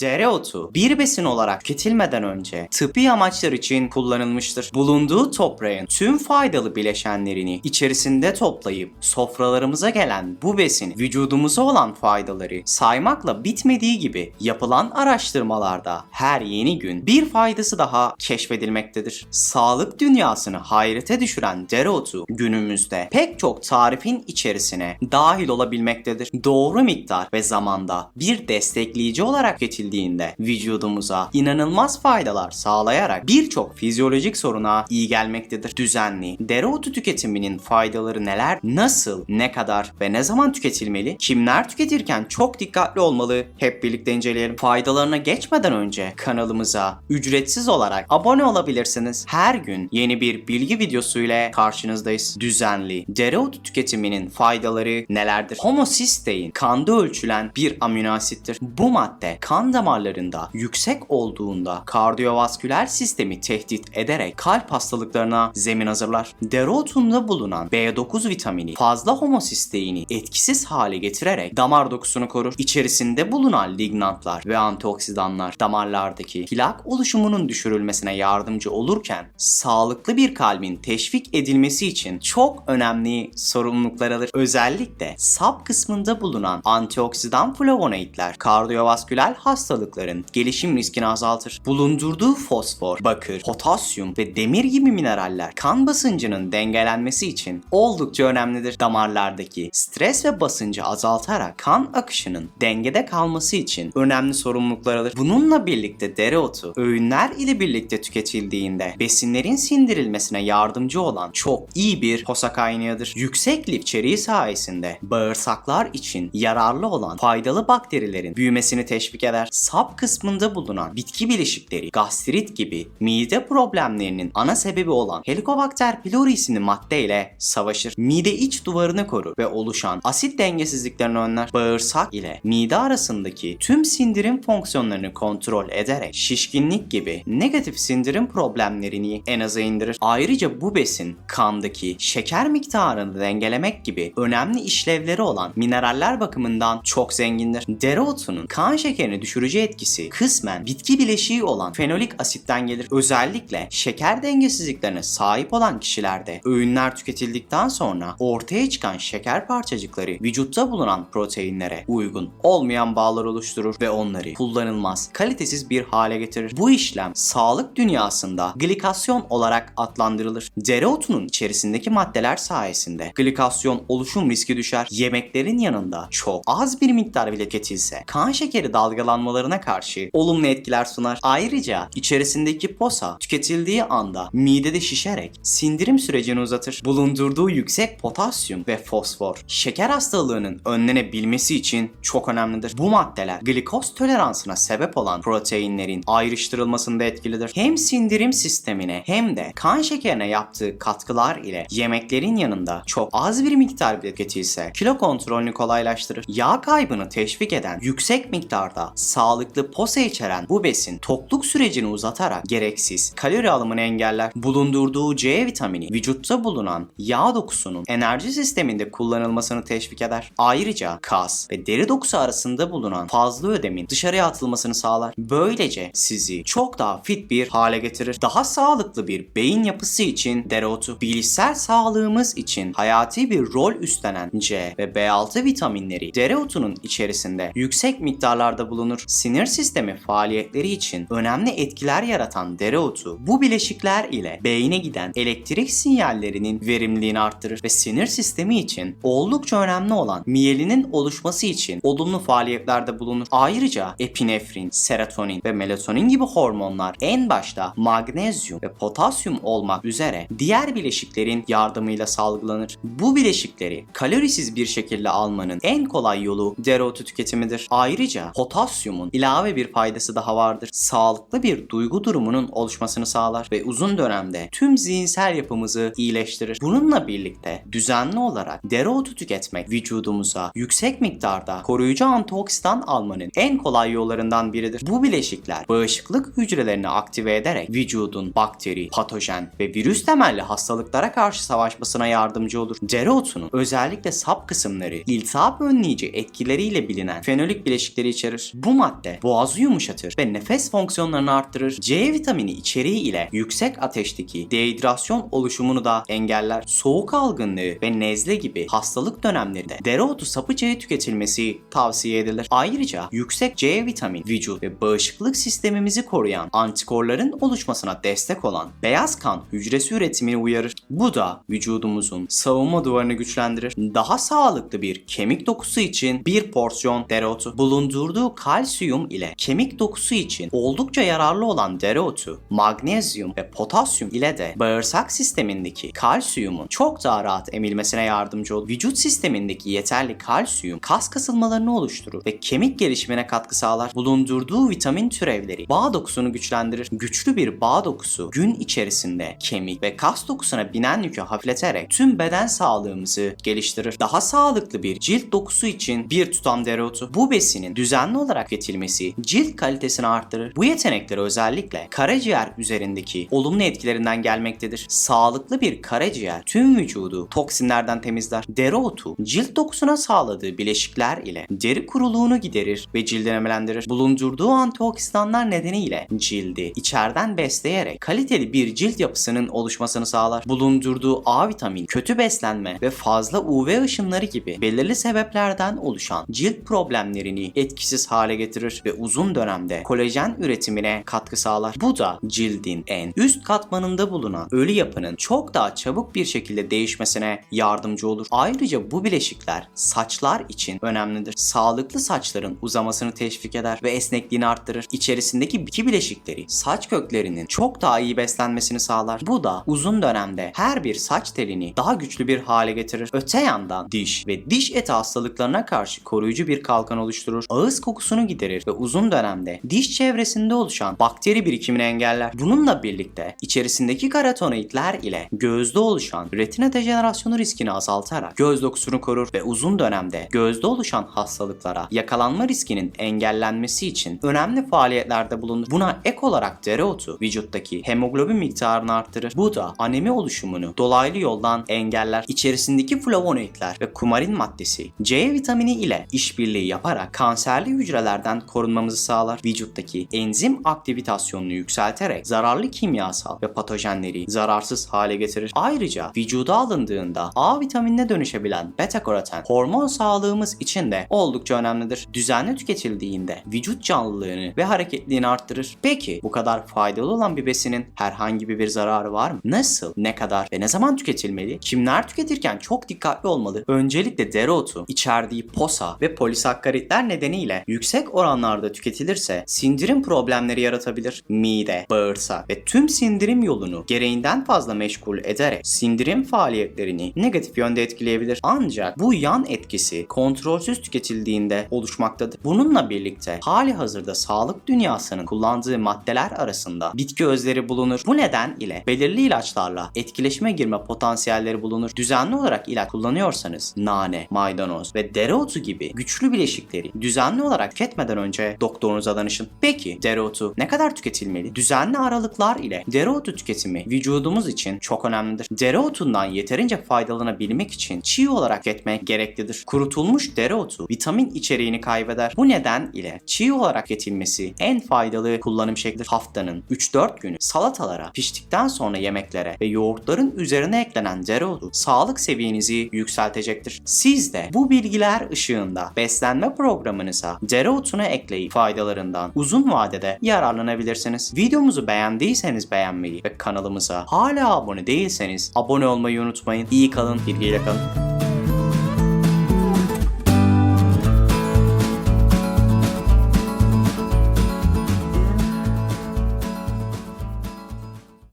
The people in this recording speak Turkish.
Dereotu bir besin olarak tüketilmeden önce tıbbi amaçlar için kullanılmıştır. Bulunduğu toprağın tüm faydalı bileşenlerini içerisinde toplayıp sofralarımıza gelen bu besin vücudumuza olan faydaları saymakla bitmediği gibi yapılan araştırmalarda her yeni gün bir faydası daha keşfedilmektedir. Sağlık dünyasını hayrete düşüren dereotu günümüzde pek çok tarifin içerisine dahil olabilmektedir. Doğru miktar ve zamanda bir destekleyici olarak tüketildiğinde vücudumuza inanılmaz faydalar sağlayarak birçok fizyolojik soruna iyi gelmektedir. Düzenli dereotu tüketiminin faydaları neler, nasıl, ne kadar ve ne zaman tüketilmeli, kimler tüketirken çok dikkatli olmalı hep birlikte inceleyelim. Faydalarına geçmeden önce kanalımıza ücretsiz olarak abone olabilirsiniz. Her gün yeni bir bilgi videosu ile karşınızdayız. Düzenli dereotu tüketiminin faydaları nelerdir? Homocystein kanda ölçülen bir amino asittir. Bu madde kan damarlarında yüksek olduğunda kardiyovasküler sistemi tehdit ederek kalp hastalıklarına zemin hazırlar. Dereotunda bulunan B9 vitamini fazla homocysteini etkisiz hale getirerek damar dokusunu korur. İçerisinde bulunan lignantlar ve antioksidanlar damarlardaki plak oluşumunun düşürülmesine yardımcı olurken sağlıklı bir kalbin teşvik edilmesi için çok önemli sorumluluklar alır. Özellikle sap kısmında bulunan antioksidan flavonoidler kardiyovasküler hastalıkların gelişim riskini azaltır. Bulundurduğu fosfor, bakır, potasyum ve demir gibi mineraller kan basıncının dengelenmesi için oldukça önemlidir. Damarlardaki stres ve basıncı azaltarak kan akışının dengede kalması için önemli sorumluluklar alır. Bununla birlikte dereotu öğünler ile birlikte tüketildiğinde besinlerin sindirilmesine yardımcı olan çok iyi bir posa kaynağıdır. Yüksek lif içeriği sayesinde bağırsaklar için yararlı olan faydalı bakterilerin büyümesini teşvik eder. Sap kısmında bulunan bitki bileşikleri, gastrit gibi mide problemlerinin ana sebebi olan Helicobacter pylori isimli madde ile savaşır. Mide iç duvarını korur ve oluşan asit dengesizliklerini önler. Bağırsak ile mide arasındaki tüm sindirim fonksiyonlarını kontrol ederek şişkinlik gibi negatif sindirim problemlerini en aza indirir. Ayrıca bu besin kandaki şeker miktarını dengelemek gibi önemli işlevleri olan mineraller bakımından çok zengindir. Dereotunun kan şekerini düşürücü etkisi kısmen bitki bileşiği olan fenolik asitten gelir. Özellikle şeker dengesizliklerine sahip olan kişilerde öğünler tüketildikten sonra ortaya çıkan şeker parçacıkları vücutta bulunan proteinlere uygun olmayan bağlar oluşturur ve onları kullanılmaz, kalitesiz bir hale getirir. Bu işlem sağlık dünyasında glikasyon olarak adlandırılır. Dereotunun içerisindeki maddeler sayesinde glikasyon oluşum riski düşer. Yemeklerin yanında çok az bir miktar bile tüketilse kan şekeri dalgalanmalarına karşı olumlu etkiler sunar. Ayrıca içerisindeki posa tüketildiği anda midede şişerek sindirim sürecini uzatır. Bulundurduğu yüksek potasyum ve fosfor şeker hastalığının önlenebilmesi için çok önemlidir. Bu maddeler glikoz toleransına sebep olan proteinlerin ayrıştırılmasında etkilidir. Hem sindirim sistemine hem de kan şekerine yaptığı katkılar ile yemeklerin yanında çok az bir miktar bile tüketilse kilo kontrolünü kolaylaştırır. Yağ kaybını teşvik eden yüksek miktarda sağlıklı posa içeren bu besin tokluk sürecini uzatarak gereksiz kalori alımını engeller. Bulundurduğu C vitamini vücutta bulunan yağ dokusunun enerji sisteminde kullanılmasını teşvik eder. Ayrıca kas ve deri dokusu arasında bulunan fazla ödemin dışarıya atılmasını sağlar. Böylece sizi çok daha fit bir hale getirir. Daha sağlıklı bir beyin yapısı için dereotu, bilişsel sağlığımız için hayati bir rol üstlenen C ve B6 vitaminleri dereotunun içerisinde yüksek miktarlarda bulunur. Sinir sistemi faaliyetleri için önemli etkiler yaratan dereotu bu bileşikler ile beyine giden elektrik sinyallerinin verimliliğini arttırır ve sinir sistemi için oldukça önemli olan miyelinin oluşması için olumlu faaliyetlerde bulunur. Ayrıca epinefrin, serotonin ve melatonin gibi hormonlar en başta magnezyum ve potasyum olmak üzere diğer bileşiklerin yardımıyla salgılanır. Bu bileşikleri kalorisiz bir şekilde almanın en kolay yolu dereotu tüketimidir. Ayrıca potasyumun ilave bir faydası daha vardır. Sağlıklı bir duygu durumunun oluşmasını sağlar ve uzun dönemde tüm zihinsel yapımızı iyileştirir. Bununla birlikte düzenli olarak dereotu tüketmek vücudumuza yüksek miktarda koruyucu antioksidan almanın en kolay yollarından biridir. Bu bileşikler bağışıklık hücrelerini aktive ederek vücudun bakteri, patojen ve virüs temelli hastalıklara karşı savaşmasına yardımcı olur. Dereotunun özellikle sap kısımları iltihap önleyici etkileriyle bilinen fenolik bileşikleri içerir. Bu madde madde boğazı yumuşatır ve nefes fonksiyonlarını arttırır. C vitamini içeriği ile yüksek ateşteki dehidrasyon oluşumunu da engeller. Soğuk algınlığı ve nezle gibi hastalık dönemlerinde dereotu sapı çayı tüketilmesi tavsiye edilir. Ayrıca yüksek C vitamini vücut ve bağışıklık sistemimizi koruyan antikorların oluşmasına destek olan beyaz kan hücresi üretimini uyarır. Bu da vücudumuzun savunma duvarını güçlendirir. Daha sağlıklı bir kemik dokusu için bir porsiyon dereotu bulundurduğu kalsiyum ile kemik dokusu için oldukça yararlı olan dereotu, magnezyum ve potasyum ile de bağırsak sistemindeki kalsiyumun çok daha rahat emilmesine yardımcı olur. Vücut sistemindeki yeterli kalsiyum kas kasılmalarını oluşturur ve kemik gelişimine katkı sağlar. Bulundurduğu vitamin türevleri bağ dokusunu güçlendirir. Güçlü bir bağ dokusu gün içerisinde kemik ve kas dokusuna binen yükü hafifleterek tüm beden sağlığımızı geliştirir. Daha sağlıklı bir cilt dokusu için bir tutam dereotu. Bu besinin düzenli olarak tüketilmesi cilt kalitesini arttırır. Bu yetenekleri özellikle karaciğer üzerindeki olumlu etkilerinden gelmektedir. Sağlıklı bir karaciğer tüm vücudu toksinlerden temizler. Dereotu cilt dokusuna sağladığı bileşikler ile deri kuruluğunu giderir ve cildi nemlendirir. Bulundurduğu antioksidanlar nedeniyle cildi içeriden besleyerek kaliteli bir cilt yapısının oluşmasını sağlar. Bulundurduğu A vitamini, kötü beslenme ve fazla UV ışınları gibi belirli sebeplerden oluşan cilt problemlerini etkisiz hale getirir ve uzun dönemde kolajen üretimine katkı sağlar. Bu da cildin en üst katmanında bulunan ölü yapının çok daha çabuk bir şekilde değişmesine yardımcı olur. Ayrıca bu bileşikler saçlar için önemlidir. Sağlıklı saçların uzamasını teşvik eder ve esnekliğini arttırır. İçerisindeki bitki bileşikleri saç köklerinin çok daha iyi beslenmesini sağlar. Bu da uzun dönemde her bir saç telini daha güçlü bir hale getirir. Öte yandan diş ve diş eti hastalıklarına karşı koruyucu bir kalkan oluşturur. Ağız kokusunu giderir ve uzun dönemde diş çevresinde oluşan bakteri birikimini engeller. Bununla birlikte içerisindeki karotenoidler ile gözde oluşan retina dejenerasyonu riskini azaltarak göz dokusunu korur ve uzun dönemde gözde oluşan hastalıklara yakalanma riskinin engellenmesi için önemli faaliyetlerde bulunur. Buna ek olarak dereotu vücuttaki hemoglobin miktarını arttırır. Bu da anemi oluşumunu dolaylı yoldan engeller. İçerisindeki flavonoidler ve kumarin maddesi C vitamini ile işbirliği yaparak kanserli hücrelerden korunmamızı sağlar. Vücuttaki enzim aktivitasyonunu yükselterek zararlı kimyasal ve patojenleri zararsız hale getirir. Ayrıca vücuda alındığında A vitaminine dönüşebilen beta karoten hormon sağlığımız için de oldukça önemlidir. Düzenli tüketildiğinde vücut canlılığını ve hareketliliğini arttırır. Peki bu kadar faydalı olan bir besinin herhangi bir zararı var mı? Nasıl, ne kadar ve ne zaman tüketilmeli? Kimler tüketirken çok dikkatli olmalı? Öncelikle dereotu içerdiği posa ve polisakkaritler nedeniyle yüksek oranlarda tüketilirse sindirim problemleri yaratabilir. Mide, bağırsak ve tüm sindirim yolunu gereğinden fazla meşgul ederek sindirim faaliyetlerini negatif yönde etkileyebilir. Ancak bu yan etkisi kontrolsüz tüketildiğinde oluşmaktadır. Bununla birlikte hali hazırda sağlık dünyasının kullandığı maddeler arasında bitki özleri bulunur. Bu neden ile belirli ilaçlarla etkileşime girme potansiyelleri bulunur. Düzenli olarak ilaç kullanıyorsanız nane, maydanoz ve dereotu gibi güçlü bileşikleri düzenli olarak tüketmeden önce doktorunuza danışın. Peki dereotu ne kadar tüketilmeli? Düzenli aralıklar ile dereotu tüketimi vücudumuz için çok önemlidir. Dereotundan yeterince faydalanabilmek için çiğ olarak tüketmek gereklidir. Kurutulmuş dereotu vitamin içeriğini kaybeder. Bu neden ile çiğ olarak tüketilmesi en faydalı kullanım şeklidir. Haftanın 3-4 günü salatalara, piştikten sonra yemeklere ve yoğurtların üzerine eklenen dereotu sağlık seviyenizi yükseltecektir. Siz de bu bilgiler ışığında beslenme programınıza dereotunu ekleyip faydalarından uzun vadede yararlanabilirsiniz. Videomuzu beğendiyseniz beğenmeyi ve kanalımıza hala abone değilseniz abone olmayı unutmayın. İyi kalın, bilgiyle kalın.